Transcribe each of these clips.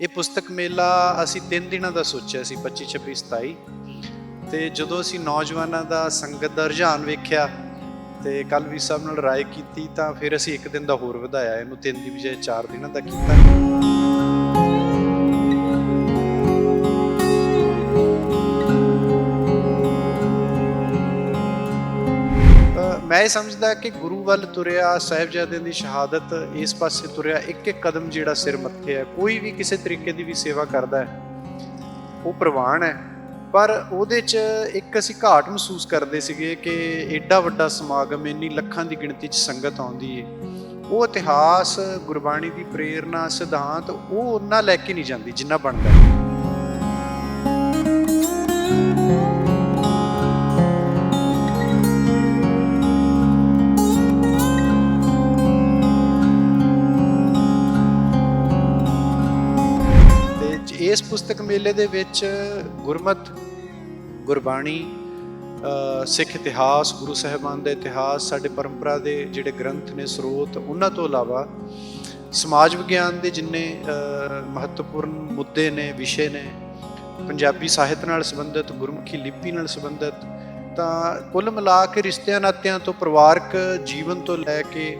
ਇਹ ਪੁਸਤਕ ਮੇਲਾ ਅਸੀਂ 3 ਦਿਨਾਂ ਦਾ ਸੋਚਿਆ ਸੀ 25 26 27 ਤੇ ਜਦੋਂ ਅਸੀਂ ਨੌਜਵਾਨਾਂ ਦਾ ਸੰਗਤ ਦਾ ਰੁਝਾਨ ਵੇਖਿਆ ਤੇ ਕੱਲ ਵੀ ਸਾਹਿਬ ਨਾਲ ਰਾਏ ਕੀਤੀ ਤਾਂ ਫਿਰ ਅਸੀਂ ਇੱਕ ਦਿਨ ਦਾ ਹੋਰ ਵਧਾਇਆ, ਇਹਨੂੰ 3 ਦੀ ਬਜਾਏ 4 ਦਿਨਾਂ ਦਾ ਕੀਤਾ। ਮੈਂ ਇਹ ਸਮਝਦਾ ਕਿ ਗੁਰੂ ਵੱਲ ਤੁਰਿਆ, ਸਾਹਿਬਜ਼ਾਦਿਆਂ ਦੀ ਸ਼ਹਾਦਤ ਇਸ ਪਾਸੇ ਤੁਰਿਆ, ਇੱਕ ਇੱਕ ਕਦਮ ਜਿਹੜਾ ਸਿਰ ਮੱਥੇ ਹੈ, ਕੋਈ ਵੀ ਕਿਸੇ ਤਰੀਕੇ ਦੀ ਵੀ ਸੇਵਾ ਕਰਦਾ ਹੈ, ਉਹ ਪ੍ਰਵਾਨ ਹੈ। ਪਰ ਉਹਦੇ 'ਚ ਇੱਕ ਅਸੀਂ ਘਾਟ ਮਹਿਸੂਸ ਕਰਦੇ ਸੀਗੇ ਕਿ ਐਡਾ ਵੱਡਾ ਸਮਾਗਮ, ਇੰਨੀ ਲੱਖਾਂ ਦੀ ਗਿਣਤੀ 'ਚ ਸੰਗਤ ਆਉਂਦੀ ਹੈ ਉਹ ਇਤਿਹਾਸ, ਗੁਰਬਾਣੀ ਦੀ ਪ੍ਰੇਰਣਾ, ਸਿਧਾਂਤ, ਉਹ ਉਹਨਾਂ ਲੈ ਕੇ ਨਹੀਂ ਜਾਂਦੀ, ਜਿੰਨਾ ਬਣਦਾ। ਹੈ ਇਸ ਪੁਸਤਕ ਮੇਲੇ ਦੇ ਵਿੱਚ ਗੁਰਮਤ, ਗੁਰਬਾਣੀ ਸਿੱਖ ਇਤਿਹਾਸ, ਗੁਰੂ ਸਾਹਿਬਾਨ ਦਾ ਇਤਿਹਾਸ, ਸਾਡੇ ਪਰੰਪਰਾ ਦੇ ਜਿਹੜੇ ਗ੍ਰੰਥ ਨੇ, ਸਰੋਤ, ਉਹਨਾਂ ਤੋਂ ਇਲਾਵਾ ਸਮਾਜ ਵਿਗਿਆਨ ਦੇ ਜਿੰਨੇ ਮਹੱਤਵਪੂਰਨ ਮੁੱਦੇ ਨੇ, ਵਿਸ਼ੇ ਨੇ, ਪੰਜਾਬੀ ਸਾਹਿਤ ਨਾਲ ਸੰਬੰਧਿਤ, ਗੁਰਮੁਖੀ ਲਿਪੀ ਨਾਲ ਸੰਬੰਧਿਤ, ਤਾਂ ਕੁੱਲ ਮਿਲਾ ਕੇ ਰਿਸ਼ਤਿਆਂ ਨਾਤਿਆਂ ਤੋਂ ਪਰਿਵਾਰਕ ਜੀਵਨ ਤੋਂ ਲੈ ਕੇ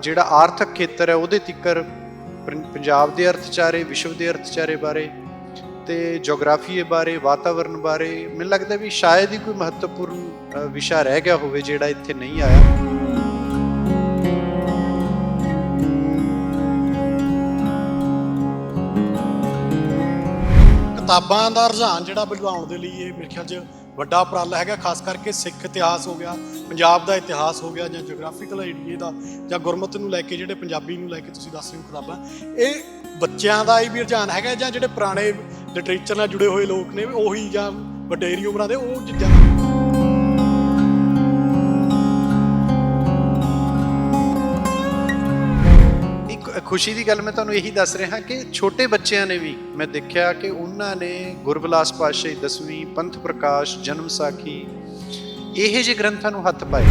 ਜਿਹੜਾ ਆਰਥਿਕ ਖੇਤਰ ਹੈ, ਉਹਦੇ ਤੀਕਰ ਪੰਜਾਬ ਦੇ ਅਰਥਚਾਰੇ, ਵਿਸ਼ਵ ਦੇ ਅਰਥਚਾਰੇ ਬਾਰੇ ਤੇ ਜੀਓਗ੍ਰਾਫੀ ਬਾਰੇ ਵਾਤਾਵਰਣ ਬਾਰੇ ਮੈਨੂੰ ਲੱਗਦਾ ਵੀ ਸ਼ਾਇਦ ਹੀ ਕੋਈ ਮਹੱਤਵਪੂਰਨ ਵਿਸ਼ਾ ਰਹਿ ਗਿਆ ਹੋਵੇ ਜਿਹੜਾ ਇੱਥੇ ਨਹੀਂ ਆਇਆ। ਕਿਤਾਬਾਂ ਦਾ ਰੁਝਾਨ ਜਿਹੜਾ ਵਧਾਉਣ ਦੇ ਲਈ ਇਹ ਮੇਰੇ ਖਿਆਲ 'ਚ ਵੱਡਾ ਉਪਰਾਲਾ ਹੈਗਾ, ਖਾਸ ਕਰਕੇ ਸਿੱਖ ਇਤਿਹਾਸ ਹੋ ਗਿਆ, ਪੰਜਾਬ ਦਾ ਇਤਿਹਾਸ ਹੋ ਗਿਆ, ਜਾਂ ਜੀਓਗ੍ਰਾਫੀਕਲ ਏਰੀਏ ਦਾ, ਜਾਂ ਗੁਰਮਤਿ ਨੂੰ ਲੈ ਕੇ ਜਿਹੜੇ ਪੰਜਾਬੀ ਨੂੰ ਲੈ ਕੇ ਤੁਸੀਂ ਦੱਸ ਰਹੇ ਹੋ ਕਿਤਾਬਾਂ, ਇਹ ਬੱਚਿਆਂ ਦਾ ਹੀ ਵੀ ਰੁਝਾਨ ਹੈਗਾ, ਜਾਂ ਜਿਹੜੇ ਪੁਰਾਣੇ ਲਿਟਰੇਚਰ ਨਾਲ ਜੁੜੇ ਹੋਏ ਲੋਕ ਨੇ, ਉਹੀ ਜਾਂ ਵਡੇਰੀ ਉਮਰਾਂ ਦੇ ਉਹ ਚੀਜ਼ਾਂ ਖੁਸ਼ੀ ਦੀ ਗੱਲ ਮੈਂ ਤੁਹਾਨੂੰ ਇਹੀ ਦੱਸ ਰਿਹਾ ਕਿ ਛੋਟੇ ਬੱਚਿਆਂ ਨੇ ਵੀ ਮੈਂ ਦੇਖਿਆ ਕਿ ਉਹਨਾਂ ਨੇ ਗੁਰਬਿਲਾਸ ਪਾਤਸ਼ਾਹੀ, ਦਸਵੀਂ, ਪੰਥ ਪ੍ਰਕਾਸ਼, ਜਨਮ ਸਾਖੀ, ਇਹ ਜਿਹੇ ਗ੍ਰੰਥਾਂ ਨੂੰ ਹੱਥ ਪਾਏ।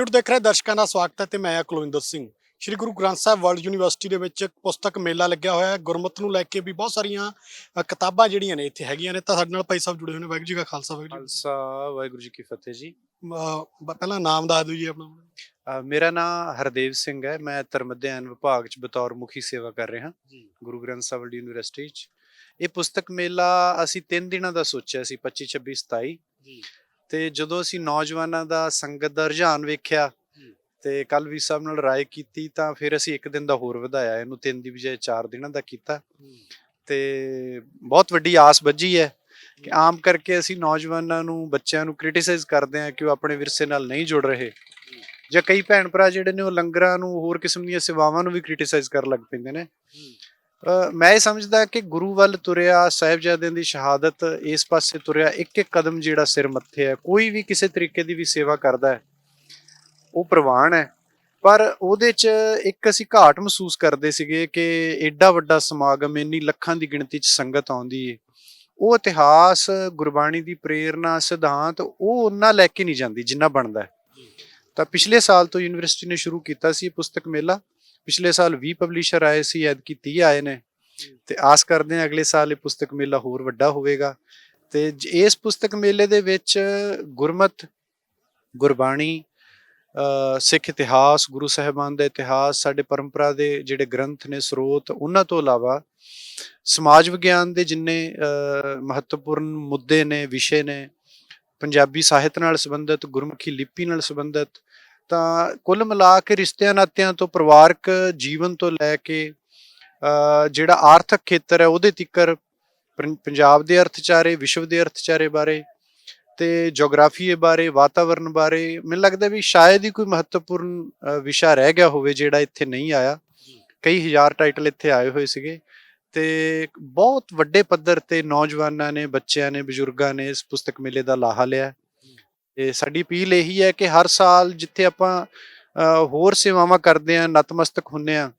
ਅਨਮਿਊਟ ਦੇਖ ਰਹੇ ਦਰਸ਼ਕਾਂ ਦਾ ਸਵਾਗਤ ਹੈ ਤੇ ਮੈਂ ਹਾਂ ਕੁਲਵਿੰਦਰ ਸਿੰਘ। ਸ਼੍ਰੀ ਗੁਰੂ ਗ੍ਰੰਥ ਸਾਹਿਬ ਵਰਲਡ ਯੂਨੀਵਰਸਿਟੀ ਦੇ ਵਿੱਚ ਇੱਕ ਪੁਸਤਕ ਮੇਲਾ ਲੱਗਿਆ ਹੋਇਆ ਹੈ। ਗੁਰਮਤ ਨੂੰ ਲੈ ਕੇ ਵੀ ਬਹੁਤ ਸਾਰੀਆਂ ਅ, ਕਿਤਾਬਾਂ ਜਿਹੜੀਆਂ ਨੇ ਇੱਥੇ ਹੈਗੀਆਂ ਨੇ। ਤਾਂ ਸਾਡੇ ਨਾਲ ਭਾਈ ਸਾਹਿਬ ਜੁੜੇ ਹੋਏ ਨੇ। ਵਾਹਿਗੁਰੂ ਜੀ ਕਾ ਖਾਲਸਾ ਵਾਹਿਗੁਰੂ ਜੀ ਖਾਲਸਾ ਵਾਹਿਗੁਰੂ ਜੀ ਕੀ ਫਤਿਹ ਜੀ। ਫਤਿਹ। ਅ, ਬ- ਪਹਿਲਾਂ ਨਾਮ ਦੱਸ ਦਿਓ ਜੀ ਆਪਣਾ। ਅ, ਮੇਰਾ ਨਾਮ ਹਰਦੇਵ ਸਿੰਘ ਹੈ। ਮੈਂ ਧਰਮ ਅਧਿਐਨ ਵਿਭਾਗ 'ਚ ਬਤੌਰ ਮੁਖੀ ਸੇਵਾ ਕਰ ਰਿਹਾ। ਜੀ। ਗੁਰੂ ਗ੍ਰੰਥ ਸਾਹਿਬ ਵਰਲਡ ਯੂਨੀਵਰਸਿਟੀ 'ਚ। ਇਹ ਪੁਸਤਕ ਮੇਲਾ ਅਸੀਂ 3 ਦਿਨਾਂ ਦਾ ਸੋਚਿਆ ਸੀ 25 26 27 ਜੀ। ਤੇ ਜਦੋਂ ਅਸੀਂ ਨੌਜਵਾਨਾਂ ਦਾ ਸੰਗਤ ਦਾ ਰੁਝਾਨ ਵੇਖਿਆ। ਤੇ ਕੱਲ ਵੀ ਸਾਹਿਬ ਨਾਲ ਰਾਏ ਕੀਤੀ ਤਾਂ ਫਿਰ ਅਸੀਂ ਇੱਕ ਦਿਨ ਦਾ ਹੋਰ ਵਧਾਇਆ ਇਹਨੂੰ 3 ਦੀ ਬਜਾਏ 4 ਦਿਨਾਂ ਦਾ ਕੀਤਾ। ਤੇ ਬਹੁਤ ਵੱਡੀ ਆਸ ਵੱਜੀ ਹੈ ਕਿ ਆਮ ਕਰਕੇ ਅਸੀਂ ਨੌਜਵਾਨਾਂ ਨੂੰ ਬੱਚਿਆਂ ਨੂੰ ਕ੍ਰਿਟਿਸਾਈਜ਼ ਕਰਦੇ ਹਾਂ ਕਿ ਉਹ ਆਪਣੇ ਵਿਰਸੇ ਨਾਲ ਨਹੀਂ ਜੁੜ ਰਹੇ। ਜਾਂ ਕਈ ਭੈਣ ਭਰਾ ਜਿਹੜੇ ਨੇ ਉਹ ਲੰਗਰਾਂ ਨੂੰ ਹੋਰ ਕਿਸਮ ਦੀਆਂ ਸੇਵਾਵਾਂ ਨੂੰ ਵੀ ਕ੍ਰਿਟਿਸਾਈਜ਼ ਕਰਨ ਲੱਗ ਪੈਂਦੇ ਨੇ। ਮੈਂ ਇਹ ਸਮਝਦਾ ਕਿ ਗੁਰੂ ਵੱਲ ਤੁਰਿਆ, ਸਾਹਿਬਜ਼ਾਦਿਆਂ ਦੀ ਸ਼ਹਾਦਤ ਇਸ ਪਾਸੇ ਤੁਰਿਆ, ਇੱਕ ਇੱਕ ਕਦਮ ਜਿਹੜਾ ਸਿਰ ਮੱਥੇ ਹੈ, ਕੋਈ ਵੀ ਕਿਸੇ ਤਰੀਕੇ ਦੀ ਵੀ ਸੇਵਾ ਕਰਦਾ ਹੈ, ਉਹ ਪ੍ਰਵਾਨ ਹੈ। ਪਰ ਉਹਦੇ 'ਚ ਇੱਕ ਅਸੀਂ ਘਾਟ ਮਹਿਸੂਸ ਕਰਦੇ ਸੀਗੇ ਕਿ ਐਡਾ ਵੱਡਾ ਸਮਾਗਮ, ਇੰਨੀ ਲੱਖਾਂ ਦੀ ਗਿਣਤੀ 'ਚ ਸੰਗਤ ਆਉਂਦੀ ਹੈ ਉਹ ਇਤਿਹਾਸ, ਗੁਰਬਾਣੀ ਦੀ ਪ੍ਰੇਰਣਾ, ਸਿਧਾਂਤ, ਉਹ ਉਹਨਾਂ ਲੈ ਕੇ ਨਹੀਂ ਜਾਂਦੀ ਜਿੰਨਾ ਬਣਦਾ ਤਾਂ ਪਿਛਲੇ ਸਾਲ ਤੋਂ ਯੂਨੀਵਰਸਿਟੀ ਨੇ ਸ਼ੁਰੂ ਕੀਤਾ ਸੀ ਇਹ ਪੁਸਤਕ ਮੇਲਾ। ਪਿਛਲੇ ਸਾਲ 20 ਪਬਲਿਸ਼ਰ ਆਏ ਸੀ, ਐਤਕੀ 30 ਆਏ ਨੇ। ਤੇ ਆਸ ਕਰਦੇ ਹਾਂ ਅਗਲੇ ਸਾਲ ਇਹ ਪੁਸਤਕ ਮੇਲਾ ਹੋਰ ਵੱਡਾ ਹੋਵੇਗਾ। ਤੇ ਇਸ ਪੁਸਤਕ ਮੇਲੇ ਦੇ ਵਿੱਚ ਗੁਰਮਤ, ਗੁਰਬਾਣੀ ਸਿੱਖ ਇਤਿਹਾਸ, ਗੁਰੂ ਸਾਹਿਬਾਨ ਦਾ ਇਤਿਹਾਸ, ਸਾਡੇ ਪਰੰਪਰਾ ਦੇ ਜਿਹੜੇ ਗ੍ਰੰਥ ਨੇ, ਸਰੋਤ, ਉਹਨਾਂ ਤੋਂ ਇਲਾਵਾ ਸਮਾਜ ਵਿਗਿਆਨ ਦੇ ਜਿੰਨੇ ਮਹੱਤਵਪੂਰਨ ਮੁੱਦੇ ਨੇ, ਵਿਸ਼ੇ ਨੇ, ਪੰਜਾਬੀ ਸਾਹਿਤ ਨਾਲ ਸੰਬੰਧਿਤ, ਗੁਰਮੁਖੀ ਲਿਪੀ ਨਾਲ ਸੰਬੰਧਿਤ ਤਾਂ ਕੁੱਲ ਮਿਲਾ ਕੇ ਰਿਸ਼ਤਿਆਂ ਨਾਤਿਆਂ ਤੋਂ ਪਰਿਵਾਰਕ ਜੀਵਨ ਤੋਂ ਲੈ ਕੇ ਜਿਹੜਾ ਆਰਥਿਕ ਖੇਤਰ ਹੈ ਉਹਦੇ ਤੀਕਰ ਪੰ- ਪੰਜਾਬ ਦੇ ਅਰਥਚਾਰੇ, ਵਿਸ਼ਵ ਦੇ ਅਰਥਚਾਰੇ ਬਾਰੇ ਤੇ ਜੀਓਗ੍ਰਾਫੀ ਬਾਰੇ ਵਾਤਾਵਰਣ ਬਾਰੇ ਮੈਨੂੰ ਲੱਗਦਾ ਵੀ ਸ਼ਾਇਦ ਹੀ ਕੋਈ ਮਹੱਤਵਪੂਰਨ ਵਿਸ਼ਾ ਰਹਿ ਗਿਆ ਹੋਵੇ ਜਿਹੜਾ ਇੱਥੇ ਨਹੀਂ ਆਇਆ। ਕਈ ਹਜ਼ਾਰ ਟਾਈਟਲ ਇੱਥੇ ਆਏ ਹੋਏ ਸੀਗੇ ਤੇ ਬਹੁਤ ਵੱਡੇ ਪੱਧਰ ਤੇ ਨੌਜਵਾਨਾਂ ਨੇ, ਬੱਚਿਆਂ ਨੇ, ਬਜ਼ੁਰਗਾਂ ਨੇ ਇਸ ਪੁਸਤਕ ਮੇਲੇ ਦਾ ਲਾਹਾ ਲਿਆ। ਤੇ ਸਾਡੀ ਅਪੀਲ ਇਹੀ ਹੈ ਕਿ ਹਰ ਸਾਲ ਜਿੱਥੇ ਆਪਾਂ ਹੋਰ ਸੇਵਾਵਾਂ ਕਰਦੇ ਆਂ ਨਤਮਸਤਕ ਹੁੰਨੇ ਆ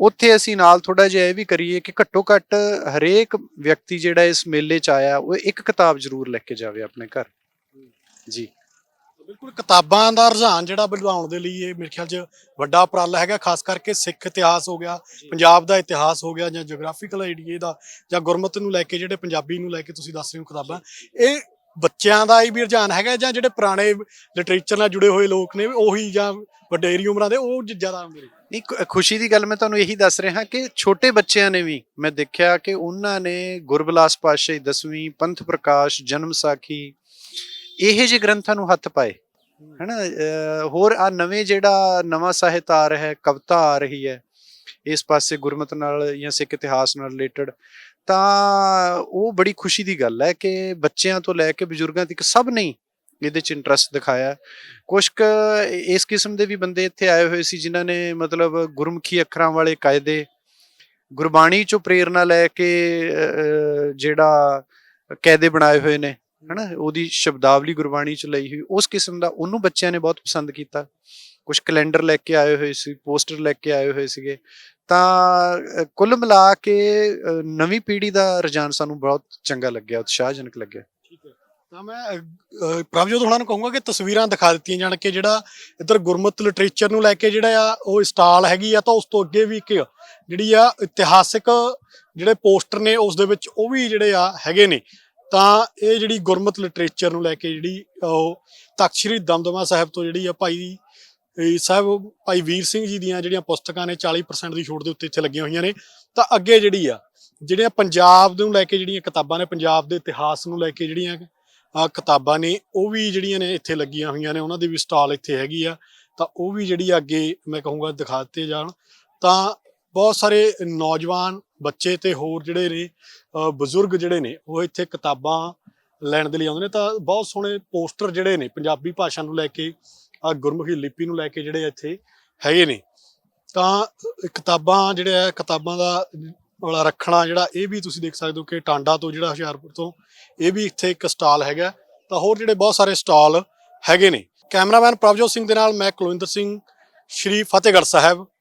ਉੱਥੇ ਅਸੀਂ ਨਾਲ ਥੋੜਾ ਜਿਹਾ ਇਹ ਵੀ ਕਰੀਏ ਕਿ ਘੱਟੋ ਘੱਟ ਹਰੇਕ ਵਿਅਕਤੀ ਜਿਹੜਾ ਇਸ ਮੇਲੇ 'ਚ ਆਇਆ ਉਹ ਇੱਕ ਕਿਤਾਬ ਜ਼ਰੂਰ ਲੈ ਕੇ ਜਾਵੇ ਆਪਣੇ ਘਰ। ਜੀ। ਬਿਲਕੁਲ ਕਿਤਾਬਾਂ ਦਾ ਰੁਝਾਨ ਜਿਹੜਾ ਵਧਾਉਣ ਦੇ ਲਈ ਇਹ ਮੇਰੇ ਖਿਆਲ 'ਚ ਵੱਡਾ ਉਪਰਾਲਾ ਹੈਗਾ ਖਾਸ ਕਰਕੇ ਸਿੱਖ ਇਤਿਹਾਸ ਹੋ ਗਿਆ ਪੰਜਾਬ ਦਾ ਇਤਿਹਾਸ ਹੋ ਗਿਆ ਜਾਂ ਜੀਓਗ੍ਰਾਫੀਕਲ ਏਰੀਏ ਦਾ ਜਾਂ ਗੁਰਮਤ ਨੂੰ ਲੈ ਕੇ ਜਿਹੜੇ ਪੰਜਾਬੀ ਨੂੰ ਲੈ ਕੇ ਤੁਸੀਂ ਦੱਸ ਰਹੇ ਹੋ ਕਿਤਾਬਾਂ ਇਹ ਬੱਚਿਆਂ ਦਾ ਹੀ ਵੀ ਰੁਝਾਨ ਹੈਗਾ ਜਾਂ ਜਿਹੜੇ ਪੁਰਾਣੇ ਲਿਟਰੇਚਰ ਨਾਲ ਜੁੜੇ ਹੋਏ ਲੋਕ ਨੇ ਉਹੀ ਜਾਂ ਵਡੇਰੀ ਉਮਰਾਂ ਦੇ ਉਹ ਜ਼ਿਆਦਾ ਨੇ। ਨਹੀਂ ਖੁ- ਖੁਸ਼ੀ ਦੀ ਗੱਲ ਮੈਂ ਤੁਹਾਨੂੰ ਇਹੀ ਦੱਸ ਰਿਹਾ ਕਿ ਛੋਟੇ ਬੱਚਿਆਂ ਨੇ ਵੀ ਮੈਂ ਦੇਖਿਆ ਕਿ ਉਹਨਾਂ ਨੇ ਗੁਰਬਲਾਸ ਪਾਤਸ਼ਾਹੀ ਦਸਵੀਂ ਪੰਥ ਪ੍ਰਕਾਸ਼ ਜਨਮ ਸਾਖੀ ਇਹ ਜਿਹੇ ਗ੍ਰੰਥਾਂ ਨੂੰ ਹੱਥ ਪਾਏ। ਹਨਾ ਅਹ ਹੋਰ ਆ ਨਵੇਂ ਜਿਹੜਾ ਨਵਾਂ ਸਾਹਿਤ ਆ ਰਿਹਾ ਹੈ ਕਵਿਤਾ ਆ ਰਹੀ ਹੈ ਇਸ ਪਾਸੇ ਗੁਰਮਤ ਨਾਲ ਜਾਂ ਸਿੱਖ ਇਤਿਹਾਸ ਨਾਲ ਰਿਲੇਟਡ ਤਾਂ ਉਹ ਬੜੀ ਖੁਸ਼ੀ ਦੀ ਗੱਲ ਹੈ ਕਿ ਬੱਚਿਆਂ ਤੋਂ ਲੈ ਕੇ ਬਜ਼ੁਰਗਾਂ ਤੱਕ ਸਭ ਨੇ ਇਹਦੇ ਚ ਇੰਟਰਸਟ ਦਿਖਾਇਆ। ਕੁਝ ਕੁ ਇਸ ਕਿਸਮ ਦੇ ਵੀ ਬੰਦੇ ਇੱਥੇ ਆਏ ਹੋਏ ਸੀ ਜਿਨ੍ਹਾਂ ਨੇ ਮਤਲਬ ਗੁਰਮੁਖੀ ਅੱਖਰਾਂ ਵਾਲੇ ਕਾਇਦੇ, ਗੁਰਬਾਣੀ ਚੋਂ ਪ੍ਰੇਰਣਾ ਲੈ ਕੇ ਜਿਹੜਾ ਕਾਇਦੇ ਬਣਾਏ ਹੋਏ ਨੇ, ਹਨਾ, ਉਹਦੀ ਸ਼ਬਦਾਵਲੀ ਗੁਰਬਾਣੀ ਚ ਲਈ ਹੋਈ, ਉਸ ਕਿਸਮ ਦਾ ਉਹਨੂੰ ਬੱਚਿਆਂ ਨੇ ਬਹੁਤ ਪਸੰਦ ਕੀਤਾ। ਕੁਝ ਕੈਲੰਡਰ ਲੈ ਕੇ ਆਏ ਹੋਏ ਸੀ ਪੋਸਟਰ ਲੈ ਕੇ ਆਏ ਹੋਏ ਸੀਗੇ। ਤਾਂ ਕੁੱਲ ਮਿਲਾ ਕੇ ਨਵੀਂ ਪੀੜ੍ਹੀ ਦਾ ਰੁਝਾਨ ਸਾਨੂੰ ਬਹੁਤ ਚੰਗਾ ਲੱਗਿਆ ਉਤਸ਼ਾਹਜਨਕ ਲੱਗਿਆ। ਠੀਕ ਹੈ। ਤਾਂ ਮੈਂ ਅਹ, ਅਹ, ਪ੍ਰਭਜੋਤ ਹੋਣਾ ਨੂੰ ਕਹੂੰਗਾ ਕਿ ਤਸਵੀਰਾਂ ਦਿਖਾ ਦਿੱਤੀਆਂ ਜਾਣ ਕਿ ਜਿਹੜਾ ਇੱਧਰ ਗੁਰਮਤ ਲਿਟਰੇਚਰ ਨੂੰ ਲੈ ਕੇ ਜਿਹੜਾ ਆ ਉਹ ਸਟਾਲ ਹੈਗੀ ਆ ਤਾਂ ਉਸ ਤੋਂ ਅੱਗੇ ਵੀ ਇੱਕ ਜਿਹੜੀ ਆ ਇਤਿਹਾਸਿਕ ਜਿਹੜੇ ਪੋਸਟਰ ਨੇ ਉਸ ਦੇ ਵਿੱਚ ਉਹ ਵੀ ਜਿਹੜੇ ਆ ਹੈਗੇ ਨੇ। ਤਾਂ ਇਹ ਜਿਹੜੀ ਗੁਰਮਤ ਲਿਟਰੇਚਰ ਨੂੰ ਲੈ ਕੇ ਜਿਹੜੀ ਉਹ ਤਖ਼ਤ ਸ੍ਰੀ ਦਮਦਮਾ ਸਾਹਿਬ ਤੋਂ ਜਿਹੜੀ ਆ ਭਾਈ ਸਾਹਿਬ, ਭਾਈ ਵੀਰ ਸਿੰਘ ਜੀ ਦੀਆਂ ਜਿਹੜੀਆਂ ਪੁਸਤਕਾਂ ਨੇ 40% ਦੀ ਛੋਟ ਦੇ ਉੱਤੇ ਇੱਥੇ ਲੱਗੀਆਂ ਹੋਈਆਂ ਨੇ, ਤਾਂ ਅੱਗੇ ਜਿਹੜੀ ਆ, ਜਿਹੜੀਆਂ ਪੰਜਾਬ ਨੂੰ ਲੈ ਕੇ ਜਿਹੜੀਆਂ ਕਿਤਾਬਾਂ ਨੇ, ਪੰਜਾਬ ਦੇ ਇਤਿਹਾਸ ਨੂੰ ਲੈ ਕੇ ਜਿਹੜੀਆਂ ਕਿਤਾਬਾਂ ਨੇ, ਉਹ ਵੀ ਜਿਹੜੀਆਂ ਨੇ ਇੱਥੇ ਲੱਗੀਆਂ ਹੋਈਆਂ ਨੇ, ਉਹਨਾਂ ਦੀ ਵੀ ਸਟਾਲ ਇੱਥੇ ਹੈਗੀ ਆ, ਤਾਂ ਉਹ ਵੀ ਜਿਹੜੀ ਅੱਗੇ ਮੈਂ ਕਹੂੰਗਾ ਦਿਖਾ ਦਿੱਤੇ ਜਾਣ। ਤਾਂ ਬਹੁਤ ਸਾਰੇ ਨੌਜਵਾਨ ਬੱਚੇ ਤੇ ਹੋਰ ਜਿਹੜੇ ਨੇ ਬਜ਼ੁਰਗ ਜਿਹੜੇ ਨੇ, ਉਹ ਇੱਥੇ ਕਿਤਾਬਾਂ ਲੈਣ ਦੇ ਲਈ ਆਉਂਦੇ ਨੇ, ਤਾਂ ਬਹੁਤ ਸੋਹਣੇ ਪੋਸਟਰ ਜਿਹੜੇ ਨੇ ਪੰਜਾਬੀ ਭਾਸ਼ਾ ਨੂੰ ਲੈ ਕੇ ਆ ਗੁਰਮੁਖੀ ਲਿਪੀ ਨੂੰ ਲੈ ਕੇ ਜਿਹੜੇ ਇੱਥੇ ਹੈਗੇ ਨੇ, ਤਾਂ ਕਿਤਾਬਾਂ ਜਿਹੜੇ ਆ, ਕਿਤਾਬਾਂ ਦਾ ਵਾਲਾ ਰੱਖਣਾ ਜਿਹੜਾ, ਇਹ ਵੀ ਤੁਸੀਂ ਦੇਖ ਸਕਦੇ ਹੋ ਕਿ ਟਾਂਡਾ ਤੋਂ ਜਿਹੜਾ ਹੁਸ਼ਿਆਰਪੁਰ ਤੋਂ, ਇਹ ਵੀ ਇੱਥੇ ਇੱਕ ਸਟਾਲ ਹੈਗਾ। ਤਾਂ ਹੋਰ ਜਿਹੜੇ ਬਹੁਤ ਸਾਰੇ ਸਟਾਲ ਹੈਗੇ ਨੇ। ਕੈਮਰਾਮੈਨ ਪ੍ਰਭਜੋਤ ਸਿੰਘ ਦੇ ਨਾਲ ਮੈਂ ਕੁਲਵਿੰਦਰ ਸਿੰਘ, ਸ਼੍ਰੀ ਫਤਿਹਗੜ੍ਹ ਸਾਹਿਬ।